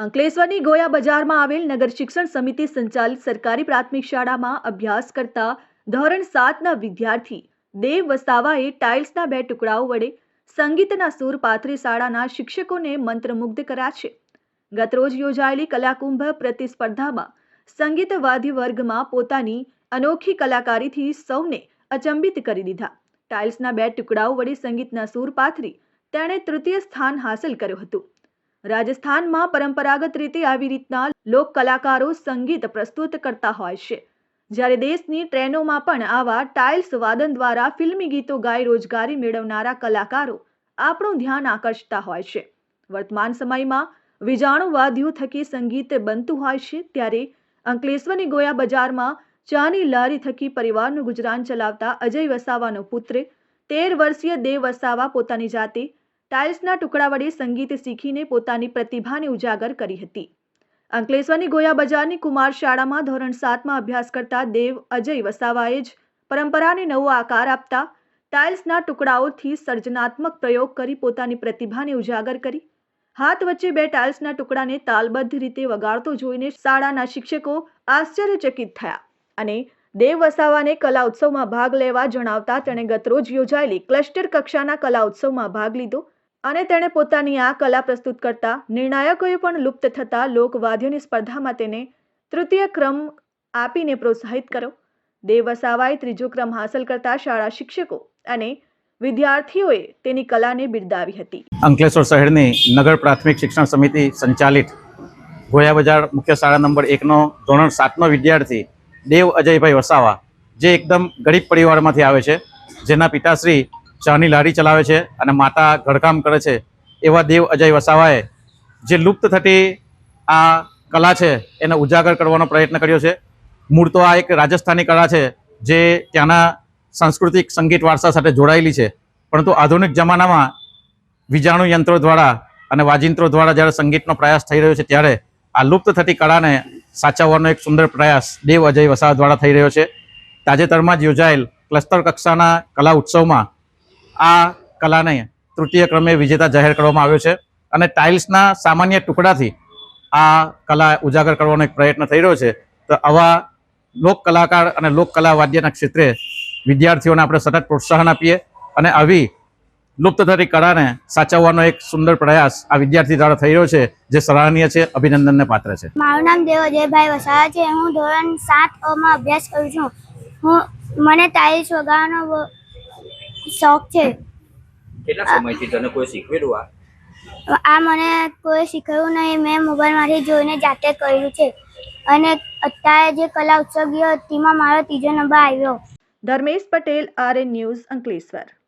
અંકલેશ્વરની ગોયા બજારમાં આવેલ નગર શિક્ષણ સમિતિ સંચાલિત સરકારી પ્રાથમિક શાળામાં અભ્યાસ કરતા ધોરણ સાતના વિદ્યાર્થી દેવ વસાવાએ ટાઇલ્સના બે ટુકડાઓ વડે સંગીતના સૂર પાથરી શાળાના શિક્ષકોને મંત્રમુગ્ધ કર્યા છે. ગતરોજ યોજાયેલી કલાકુંભ પ્રતિસ્પર્ધામાં સંગીત વર્ગમાં પોતાની અનોખી કલાકારીથી સૌને અચંબિત કરી દીધા. ટાઇલ્સના બે ટુકડાઓ વડે સંગીતના સૂર પાથરી તેણે તૃતીય સ્થાન હાંસલ કર્યું હતું. રાજસ્થાનમાં પરંપરાગત રીતે આવી રીતના લોક કલાકારો સંગીત પ્રસ્તુત કરતા હોય છે. જ્યારે દેશની ટ્રેનોમાં પણ આવા ટાઇલ્સ વાદન દ્વારા ફિલ્મી ગીતો ગાઈ રોજગારી મેળવનારા કલાકારો આપણું ધ્યાન આકર્ષતા હોય છે. વર્તમાન સમયમાં વિજાણુ વાદ્યો થકી સંગીત બનતું હોય છે ત્યારે અંકલેશ્વરની ગોયા બજારમાં ચાની લારી થકી પરિવારનું ગુજરાન ચલાવતા અજય વસાવાનો પુત્ર તેર વર્ષીય દેવ વસાવા પોતાની જાતે ટાઇલ્સના ટુકડા વડે સંગીત શીખીને પોતાની પ્રતિભાને ઉજાગર કરી હતી. અંકલેશ્વરની ગોયા બજારની કુમાર શાળામાં ધોરણ સાતમાં અભ્યાસ કરતા દેવ અજય વસાવાએ જ પરંપરાને નવો આકાર આપતા ટાઇલ્સના ટુકડાઓથી સર્જનાત્મક પ્રયોગ કરી પોતાની પ્રતિભાને ઉજાગર કરી. હાથ વચ્ચે બે ટાઇલ્સના ટુકડાને તાલબદ્ધ રીતે વગાડતો જોઈને શાળાના શિક્ષકો આશ્ચર્યચકિત થયા અને દેવ વસાવાને કલા ઉત્સવમાં ભાગ લેવા જણાવતા તેણે ગતરોજ યોજાયેલી ક્લસ્ટર કક્ષાના કલા ઉત્સવમાં ભાગ લીધો. અને તેણે પોતાની આ કલા પ્રસ્તુત કરતા નિર્ણાયકોએ પણ લુપ્ત થતા લોકવાદ્યોની સ્પર્ધામાં તેને તૃતીય ક્રમ આપીને પ્રોત્સાહિત કર્યો. દેવ ત્રીજો ક્રમ હાંસલ કરતા શાળા શિક્ષકો અને વિદ્યાર્થીઓએ તેની કલાને બિરદાવી હતી. અંકલેશ્વર શહેરની નગર પ્રાથમિક શિક્ષણ સમિતિ સંચાલિત ગોયા બજાર મુખ્ય શાળા નંબર એકનો ધોરણ સાતનો વિદ્યાર્થી દેવ અજયભાઈ વસાવા, જે એકદમ ગરીબ પરિવારમાંથી આવે છે, જેના પિતાશ્રી ચાની લારી ચલાવે છે અને માતા ઘડકામ કરે છે, એવા દેવ અજય વસાવાએ જે લુપ્ત થતી આ કલા છે, એને ઉજાગર કરવાનો પ્રયત્ન કર્યો છે. મૂળ તો આ એક રાજસ્થાની કળા છે, જે ત્યાંના સાંસ્કૃતિક સંગીત વારસા સાથે જોડાયેલી છે. પરંતુ આધુનિક જમાનામાં વિજાણુ યંત્રો દ્વારા અને વાજિંત્રો દ્વારા જ્યારે સંગીતનો પ્રયાસ થઈ રહ્યો છે, ત્યારે આ લુપ્ત થતી કળાને સાચવવાનો એક સુંદર પ્રયાસ દેવ અજય વસાવા દ્વારા થઈ રહ્યો છે. તાજેતરમાં જ યોજાયેલ ક્લસ્ટર કક્ષાના કલા ઉત્સવમાં આ કલાને તૃતીય ક્રમે વિજેતા જાહેર કરવામાં આવ્યો છે અને ટાઇલ્સના સામાન્ય ટુકડાથી આ કલા ઉજાગર કરવાનો એક પ્રયત્ન થઈ રહ્યો છે. તો આવા લોક કલાકાર અને લોક કલા વાદ્યના ક્ષેત્રે વિદ્યાર્થીઓને આપણે સતત પ્રોત્સાહન આપીએ અને આવી લુપ્ત થતી કળાને સાચવવાનો એક સુંદર પ્રયાસ આ વિદ્યાર્થી દ્વારા થઈ રહ્યો છે, જે સરાહનીય છે, અભિનંદનને પાત્ર છે. મારું નામ દેવ અજયભાઈ વસાવા છે. હું ધોરણ સાતમાં અભ્યાસ કરું છું. હું, મને ટાઇલ્સ વગાડવાનો શોખ છે. કેટલા સમયથી તને કોઈ શીખવેલું આ? આ મને કોઈ શીખવ્યું નહીં. મેં મોબાઈલમાંથી જોઈને જાતે કર્યું છે. અને અત્યારે જે કલા ઉત્સવ ગયો તેમાં મારો ત્રીજો નંબર આવ્યો. Dharmesh Patel R N news Ankleshwar.